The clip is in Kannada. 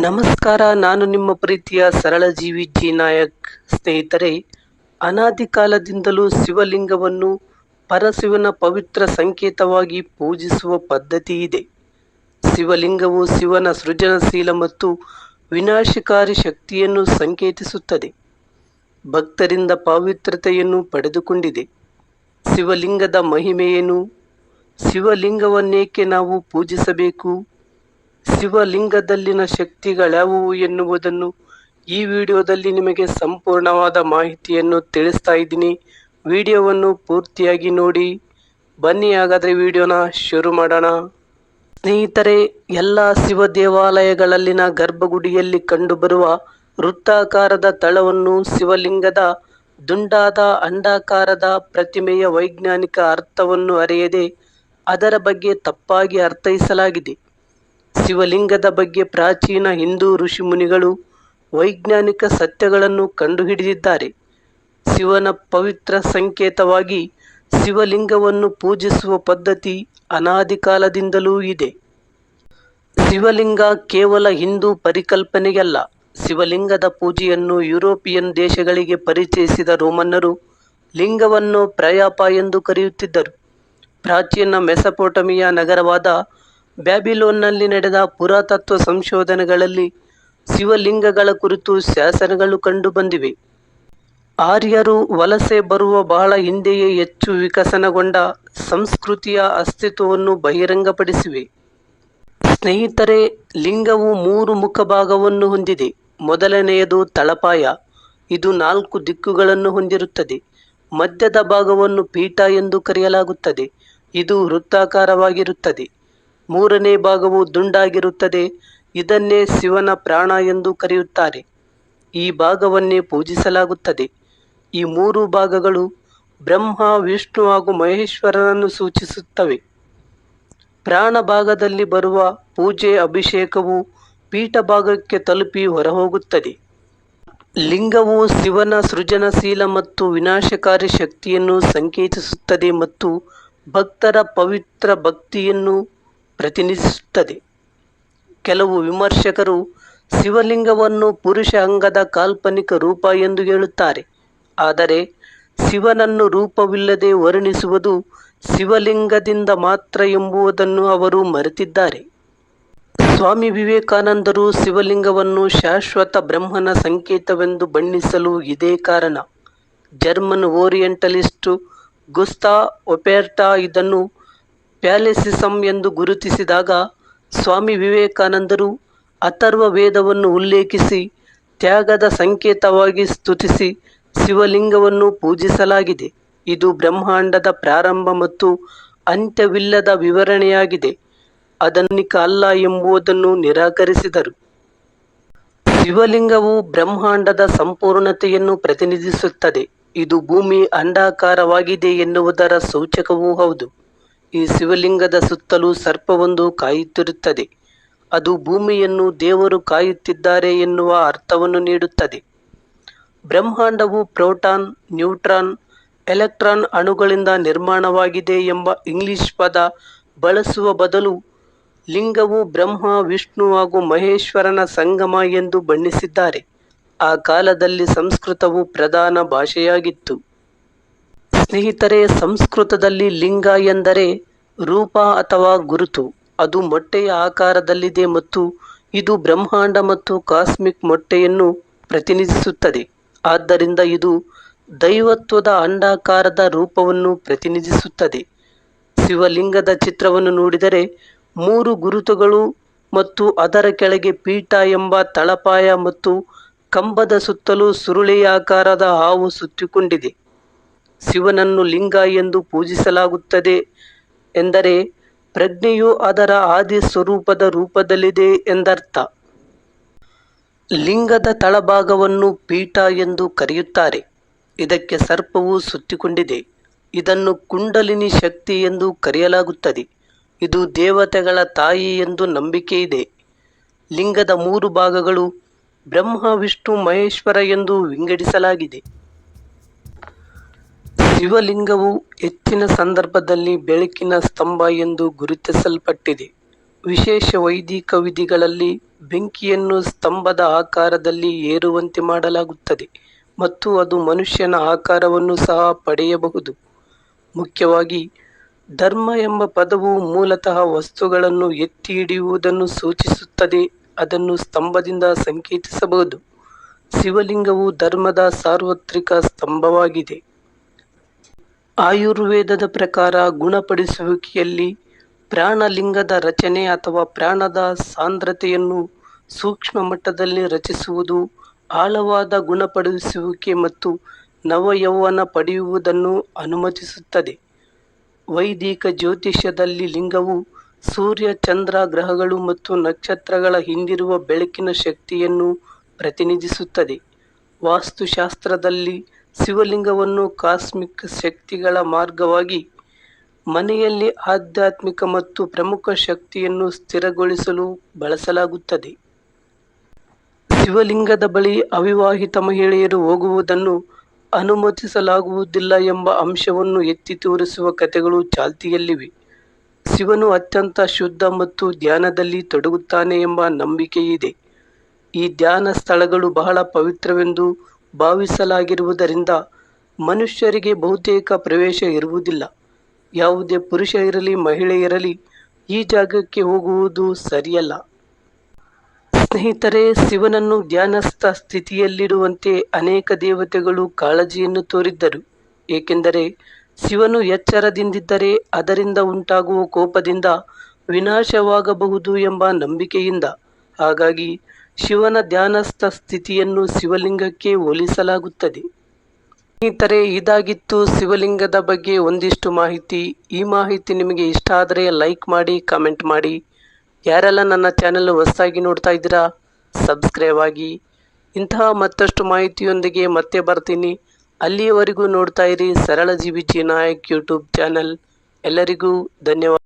ನಮಸ್ಕಾರ, ನಾನು ನಿಮ್ಮ ಪ್ರೀತಿಯ ಸರಳ ಜೀವಿ ಜಿ ನಾಯಕ್. ಸ್ನೇಹಿತರೆ, ಅನಾದಿ ಕಾಲದಿಂದಲೂ ಶಿವಲಿಂಗವನ್ನು ಪರಶಿವನ ಪವಿತ್ರ ಸಂಕೇತವಾಗಿ ಪೂಜಿಸುವ ಪದ್ಧತಿ ಇದೆ. ಶಿವಲಿಂಗವು ಶಿವನ ಸೃಜನಶೀಲ ಮತ್ತು ವಿನಾಶಕಾರಿ ಶಕ್ತಿಯನ್ನು ಸಂಕೇತಿಸುತ್ತದೆ. ಭಕ್ತರಿಂದ ಪಾವಿತ್ರತೆಯನ್ನು ಪಡೆದುಕೊಂಡಿದೆ. ಶಿವಲಿಂಗದ ಮಹಿಮೆಯೇನು? ಶಿವಲಿಂಗವನ್ನೇಕೆ ನಾವು ಪೂಜಿಸಬೇಕು? ಶಿವಲಿಂಗದಲ್ಲಿನ ಶಕ್ತಿಗಳ್ಯಾವುವು ಎನ್ನುವುದನ್ನು ಈ ವಿಡಿಯೋದಲ್ಲಿ ನಿಮಗೆ ಸಂಪೂರ್ಣವಾದ ಮಾಹಿತಿಯನ್ನು ತಿಳಿಸ್ತಾ ಇದ್ದೀನಿ. ವಿಡಿಯೋವನ್ನು ಪೂರ್ತಿಯಾಗಿ ನೋಡಿ. ಬನ್ನಿ ಹಾಗಾದರೆ ವಿಡಿಯೋನ ಶುರು ಮಾಡೋಣ. ಸ್ನೇಹಿತರೆ, ಎಲ್ಲ ಶಿವ ದೇವಾಲಯಗಳಲ್ಲಿನ ಗರ್ಭಗುಡಿಯಲ್ಲಿ ಕಂಡುಬರುವ ವೃತ್ತಾಕಾರದ ತಳವನ್ನು ಶಿವಲಿಂಗದ ದುಂಡಾದ ಅಂಡಾಕಾರದ ಪ್ರತಿಮೆಯ ವೈಜ್ಞಾನಿಕ ಅರ್ಥವನ್ನು ಅರಿಯದೆ ಅದರ ಬಗ್ಗೆ ತಪ್ಪಾಗಿ ಅರ್ಥೈಸಲಾಗಿದೆ. ಶಿವಲಿಂಗದ ಬಗ್ಗೆ ಪ್ರಾಚೀನ ಹಿಂದೂ ಋಷಿಮುನಿಗಳು ವೈಜ್ಞಾನಿಕ ಸತ್ಯಗಳನ್ನು ಕಂಡುಹಿಡಿದಿದ್ದಾರೆ. ಶಿವನ ಪವಿತ್ರ ಸಂಕೇತವಾಗಿ ಶಿವಲಿಂಗವನ್ನು ಪೂಜಿಸುವ ಪದ್ಧತಿ ಅನಾದಿ ಕಾಲದಿಂದಲೂ ಇದೆ. ಶಿವಲಿಂಗ ಕೇವಲ ಹಿಂದೂ ಪರಿಕಲ್ಪನೆಯಲ್ಲ. ಶಿವಲಿಂಗದ ಪೂಜೆಯನ್ನು ಯುರೋಪಿಯನ್ ದೇಶಗಳಿಗೆ ಪರಿಚಯಿಸಿದ ರೋಮನ್ನರು ಲಿಂಗವನ್ನು ಪ್ರಯಾಪ ಎಂದು ಕರೆಯುತ್ತಿದ್ದರು. ಪ್ರಾಚೀನ ಮೆಸಪೋಟಮಿಯಾ ನಗರವಾದ ಬ್ಯಾಬಿಲೋನ್ನಲ್ಲಿ ನಡೆದ ಪುರಾತತ್ವ ಸಂಶೋಧನೆಗಳಲ್ಲಿ ಶಿವಲಿಂಗಗಳ ಕುರಿತು ಶಾಸನಗಳು ಕಂಡುಬಂದಿವೆ ಆರ್ಯರು ವಲಸೆ ಬರುವ ಬಹಳ ಹಿಂದೆಯೇ ಹೆಚ್ಚು ವಿಕಸನಗೊಂಡ ಸಂಸ್ಕೃತಿಯ ಅಸ್ತಿತ್ವವನ್ನು ಬಹಿರಂಗಪಡಿಸಿವೆ. ಸ್ನೇಹಿತರೆ, ಲಿಂಗವು ಮೂರು ಮುಖಭಾಗವನ್ನು ಹೊಂದಿದೆ. ಮೊದಲನೆಯದು ತಳಪಾಯ. ಇದು ನಾಲ್ಕು ದಿಕ್ಕುಗಳನ್ನು ಹೊಂದಿರುತ್ತದೆ. ಮಧ್ಯದ ಭಾಗವನ್ನು ಪೀಠ ಎಂದು ಕರೆಯಲಾಗುತ್ತದೆ. ಇದು ವೃತ್ತಾಕಾರವಾಗಿರುತ್ತದೆ. ಮೂರನೇ ಭಾಗವು ದುಂಡಾಗಿರುತ್ತದೆ. ಇದನ್ನೇ ಶಿವನ ಪ್ರಾಣ ಎಂದು ಕರೆಯುತ್ತಾರೆ. ಈ ಭಾಗವನ್ನೇ ಪೂಜಿಸಲಾಗುತ್ತದೆ. ಈ ಮೂರು ಭಾಗಗಳು ಬ್ರಹ್ಮ, ವಿಷ್ಣು ಹಾಗೂ ಮಹೇಶ್ವರನನ್ನು ಸೂಚಿಸುತ್ತವೆ. ಪ್ರಾಣ ಭಾಗದಲ್ಲಿ ಬರುವ ಪೂಜೆ, ಅಭಿಷೇಕವು ಪೀಠ ಭಾಗಕ್ಕೆ ತಲುಪಿ ಹೊರಹೋಗುತ್ತದೆ. ಲಿಂಗವು ಶಿವನ ಸೃಜನಶೀಲ ಮತ್ತು ವಿನಾಶಕಾರಿ ಶಕ್ತಿಯನ್ನು ಸಂಕೇತಿಸುತ್ತದೆ ಮತ್ತು ಭಕ್ತರ ಪವಿತ್ರ ಭಕ್ತಿಯನ್ನು ಪ್ರತಿನಿಧಿಸುತ್ತದೆ. ಕೆಲವು ವಿಮರ್ಶಕರು ಶಿವಲಿಂಗವನ್ನು ಪುರುಷ ಅಂಗದ ಕಾಲ್ಪನಿಕ ರೂಪ ಎಂದು ಹೇಳುತ್ತಾರೆ. ಆದರೆ ಶಿವನನ್ನು ರೂಪವಿಲ್ಲದೆ ವರ್ಣಿಸುವುದು ಶಿವಲಿಂಗದಿಂದ ಮಾತ್ರ ಎಂಬುದನ್ನು ಅವರು ಮರೆತಿದ್ದಾರೆ. ಸ್ವಾಮಿ ವಿವೇಕಾನಂದರು ಶಿವಲಿಂಗವನ್ನು ಶಾಶ್ವತ ಬ್ರಹ್ಮನ ಸಂಕೇತವೆಂದು ಬಣ್ಣಿಸಲು ಇದೇ ಕಾರಣ. ಜರ್ಮನ್ ಓರಿಯೆಂಟಲಿಸ್ಟು ಗುಸ್ತಾ ಒಪೆರ್ಟಾ ಇದನ್ನು ಪ್ಯಾಲೆಸಿಸಮ್ ಎಂದು ಗುರುತಿಸಿದಾಗ ಸ್ವಾಮಿ ವಿವೇಕಾನಂದರು ಅಥರ್ವ ವೇದವನ್ನು ಉಲ್ಲೇಖಿಸಿ, ತ್ಯಾಗದ ಸಂಕೇತವಾಗಿ ಸ್ತುತಿಸಿ ಶಿವಲಿಂಗವನ್ನು ಪೂಜಿಸಲಾಗಿದೆ. ಇದು ಬ್ರಹ್ಮಾಂಡದ ಪ್ರಾರಂಭ ಮತ್ತು ಅಂತ್ಯವಿಲ್ಲದ ವಿವರಣೆಯಾಗಿದೆ. ಅದನ್ನಿಕ ಅಲ್ಲ ಎಂಬುದನ್ನು ನಿರಾಕರಿಸಿದರು. ಶಿವಲಿಂಗವು ಬ್ರಹ್ಮಾಂಡದ ಸಂಪೂರ್ಣತೆಯನ್ನು ಪ್ರತಿನಿಧಿಸುತ್ತದೆ. ಇದು ಭೂಮಿ ಅಂಡಾಕಾರವಾಗಿದೆ ಎನ್ನುವುದರ ಸೂಚಕವೂ ಹೌದು. ಈ ಶಿವಲಿಂಗದ ಸುತ್ತಲೂ ಸರ್ಪವೊಂದು ಕಾಯುತ್ತಿರುತ್ತದೆ. ಅದು ಭೂಮಿಯನ್ನು ದೇವರು ಕಾಯುತ್ತಿದ್ದಾರೆ ಎನ್ನುವ ಅರ್ಥವನ್ನು ನೀಡುತ್ತದೆ. ಬ್ರಹ್ಮಾಂಡವು ಪ್ರೋಟಾನ್, ನ್ಯೂಟ್ರಾನ್, ಎಲೆಕ್ಟ್ರಾನ್ ಅಣುಗಳಿಂದ ನಿರ್ಮಾಣವಾಗಿದೆ ಎಂಬ ಇಂಗ್ಲಿಷ್ ಪದ ಬಳಸುವ ಬದಲು ಲಿಂಗವು ಬ್ರಹ್ಮ, ವಿಷ್ಣು ಹಾಗೂ ಮಹೇಶ್ವರನ ಸಂಗಮ ಎಂದು ಬಣ್ಣಿಸಿದ್ದಾರೆ. ಆ ಕಾಲದಲ್ಲಿ ಸಂಸ್ಕೃತವು ಪ್ರಧಾನ ಭಾಷೆಯಾಗಿತ್ತು. ಸ್ನೇಹಿತರೆ, ಸಂಸ್ಕೃತದಲ್ಲಿ ಲಿಂಗ ಎಂದರೆ ರೂಪ ಅಥವಾ ಗುರುತು. ಅದು ಮೊಟ್ಟೆಯ ಆಕಾರದಲ್ಲಿದೆ ಮತ್ತು ಇದು ಬ್ರಹ್ಮಾಂಡ ಮತ್ತು ಕಾಸ್ಮಿಕ್ ಮೊಟ್ಟೆಯನ್ನು ಪ್ರತಿನಿಧಿಸುತ್ತದೆ. ಆದ್ದರಿಂದ ಇದು ದೈವತ್ವದ ಅಂಡಾಕಾರದ ರೂಪವನ್ನು ಪ್ರತಿನಿಧಿಸುತ್ತದೆ. ಶಿವಲಿಂಗದ ಚಿತ್ರವನ್ನು ನೋಡಿದರೆ ಮೂರು ಗುರುತುಗಳು ಮತ್ತು ಅದರ ಕೆಳಗೆ ಪೀಠ ಎಂಬ ತಳಪಾಯ ಮತ್ತು ಕಂಬದ ಸುತ್ತಲೂ ಸುರುಳಿಯಾಕಾರದ ಹಾವು ಸುತ್ತಿಕೊಂಡಿದೆ. ಶಿವನನ್ನು ಲಿಂಗ ಎಂದು ಪೂಜಿಸಲಾಗುತ್ತದೆ ಎಂದರೆ ಪ್ರಜ್ಞೆಯು ಅದರ ಆದಿ ಸ್ವರೂಪದ ರೂಪದಲ್ಲಿದೆ ಎಂದರ್ಥ. ಲಿಂಗದ ತಳಭಾಗವನ್ನು ಪೀಠ ಎಂದು ಕರೆಯುತ್ತಾರೆ. ಇದಕ್ಕೆ ಸರ್ಪವು ಸುತ್ತಿಕೊಂಡಿದೆ. ಇದನ್ನು ಕುಂಡಲಿನಿ ಶಕ್ತಿ ಎಂದು ಕರೆಯಲಾಗುತ್ತದೆ. ಇದು ದೇವತೆಗಳ ತಾಯಿ ಎಂದು ನಂಬಿಕೆ ಇದೆ ಲಿಂಗದ ಮೂರು ಭಾಗಗಳು ಬ್ರಹ್ಮ, ವಿಷ್ಣು, ಮಹೇಶ್ವರ ಎಂದು ವಿಂಗಡಿಸಲಾಗಿದೆ. ಶಿವಲಿಂಗವು ಹೆಚ್ಚಿನ ಸಂದರ್ಭದಲ್ಲಿ ಬೆಳಕಿನ ಸ್ತಂಭ ಎಂದು ಗುರುತಿಸಲ್ಪಟ್ಟಿದೆ. ವಿಶೇಷ ವೈದಿಕ ವಿಧಿಗಳಲ್ಲಿ ಬೆಂಕಿಯನ್ನು ಸ್ತಂಭದ ಆಕಾರದಲ್ಲಿ ಏರುವಂತೆ ಮಾಡಲಾಗುತ್ತದೆ ಮತ್ತು ಅದು ಮನುಷ್ಯನ ಆಕಾರವನ್ನು ಸಹ ಪಡೆಯಬಹುದು. ಮುಖ್ಯವಾಗಿ, ಧರ್ಮ ಎಂಬ ಪದವು ಮೂಲತಃ ವಸ್ತುಗಳನ್ನು ಎತ್ತಿ ಹಿಡಿಯುವುದನ್ನು ಸೂಚಿಸುತ್ತದೆ, ಅದನ್ನು ಸ್ತಂಭದಿಂದ ಸಂಕೇತಿಸಬಹುದು. ಶಿವಲಿಂಗವು ಧರ್ಮದ ಸಾರ್ವತ್ರಿಕ ಸ್ತಂಭವಾಗಿದೆ. ಆಯುರ್ವೇದದ ಪ್ರಕಾರ ಗುಣಪಡಿಸುವಿಕೆಯಲ್ಲಿ ಪ್ರಾಣಲಿಂಗದ ರಚನೆ ಅಥವಾ ಪ್ರಾಣದ ಸಾಂದ್ರತೆಯನ್ನು ಸೂಕ್ಷ್ಮ ಮಟ್ಟದಲ್ಲಿ ರಚಿಸುವುದು, ಆಳವಾದ ಗುಣಪಡಿಸುವಿಕೆ ಮತ್ತು ನವಯೌವನ ಪಡೆಯುವುದನ್ನು ಅನುಮತಿಸುತ್ತದೆ. ವೈದಿಕ ಜ್ಯೋತಿಷ್ಯದಲ್ಲಿ ಲಿಂಗವು ಸೂರ್ಯ, ಚಂದ್ರ ಗ್ರಹಗಳು ಮತ್ತು ನಕ್ಷತ್ರಗಳ ಹಿಂದಿರುವ ಬೆಳಕಿನ ಶಕ್ತಿಯನ್ನು ಪ್ರತಿನಿಧಿಸುತ್ತದೆ. ವಾಸ್ತುಶಾಸ್ತ್ರದಲ್ಲಿ ಶಿವಲಿಂಗವನ್ನು ಕಾಸ್ಮಿಕ್ ಶಕ್ತಿಗಳ ಮಾರ್ಗವಾಗಿ ಮನೆಯಲ್ಲಿ ಆಧ್ಯಾತ್ಮಿಕ ಮತ್ತು ಪ್ರಮುಖ ಶಕ್ತಿಯನ್ನು ಸ್ಥಿರಗೊಳಿಸಲು ಬಳಸಲಾಗುತ್ತದೆ. ಶಿವಲಿಂಗದ ಬಳಿ ಅವಿವಾಹಿತ ಮಹಿಳೆಯರು ಹೋಗುವುದನ್ನು ಅನುಮತಿಸಲಾಗುವುದಿಲ್ಲ ಎಂಬ ಅಂಶವನ್ನು ಎತ್ತಿ ತೋರಿಸುವ ಕಥೆಗಳು ಚಾಲ್ತಿಯಲ್ಲಿವೆ. ಶಿವನು ಅತ್ಯಂತ ಶುದ್ಧ ಮತ್ತು ಧ್ಯಾನದಲ್ಲಿ ತೊಡಗುತ್ತಾನೆ ಎಂಬ ನಂಬಿಕೆಯಿದೆ. ಈ ಧ್ಯಾನ ಸ್ಥಳಗಳು ಬಹಳ ಪವಿತ್ರವೆಂದು ಭಾವಿಸಲಾಗಿರುವುದರಿಂದ ಮನುಷ್ಯರಿಗೆ ಬಹುತೇಕ ಪ್ರವೇಶ ಇರುವುದಿಲ್ಲ. ಯಾವುದೇ ಪುರುಷ ಇರಲಿ, ಮಹಿಳೆ ಇರಲಿ, ಈ ಜಾಗಕ್ಕೆ ಹೋಗುವುದು ಸರಿಯಲ್ಲ. ಸ್ನೇಹಿತರೆ, ಶಿವನನ್ನು ಧ್ಯಾನಸ್ಥ ಸ್ಥಿತಿಯಲ್ಲಿಡುವಂತೆ ಅನೇಕ ದೇವತೆಗಳು ಕಾಳಜಿಯನ್ನು ತೋರಿದ್ದರು. ಏಕೆಂದರೆ, ಶಿವನು ಎಚ್ಚರದಿಂದಿದ್ದರೆ ಅದರಿಂದ ಉಂಟಾಗುವ ಕೋಪದಿಂದ ವಿನಾಶವಾಗಬಹುದು ಎಂಬ ನಂಬಿಕೆಯಿಂದ. ಹಾಗಾಗಿ ಶಿವನ ಧ್ಯಾನಸ್ಥ ಸ್ಥಿತಿಯನ್ನು ಶಿವಲಿಂಗಕ್ಕೆ ಹೋಲಿಸಲಾಗುತ್ತದೆ. ಸ್ನೇಹಿತರೆ, ಇದಾಗಿತ್ತು ಶಿವಲಿಂಗದ ಬಗ್ಗೆ ಒಂದಿಷ್ಟು ಮಾಹಿತಿ. ಈ ಮಾಹಿತಿ ನಿಮಗೆ ಇಷ್ಟ ಆದರೆ ಲೈಕ್ ಮಾಡಿ, ಕಾಮೆಂಟ್ ಮಾಡಿ. ಯಾರೆಲ್ಲ ನನ್ನ ಚಾನೆಲ್ ಹೊಸದಾಗಿ ನೋಡ್ತಾ ಇದ್ದೀರಾ, ಸಬ್ಸ್ಕ್ರೈಬ್ ಆಗಿ. ಇಂತಹ ಮತ್ತಷ್ಟು ಮಾಹಿತಿಯೊಂದಿಗೆ ಮತ್ತೆ ಬರ್ತೀನಿ. ಅಲ್ಲಿಯವರೆಗೂ ನೋಡ್ತಾ ಇರಿ ಸರಳ ಜೀವಿ ನಾಯಕ್ ಯೂಟ್ಯೂಬ್ ಚಾನಲ್. ಎಲ್ಲರಿಗೂ ಧನ್ಯವಾದ.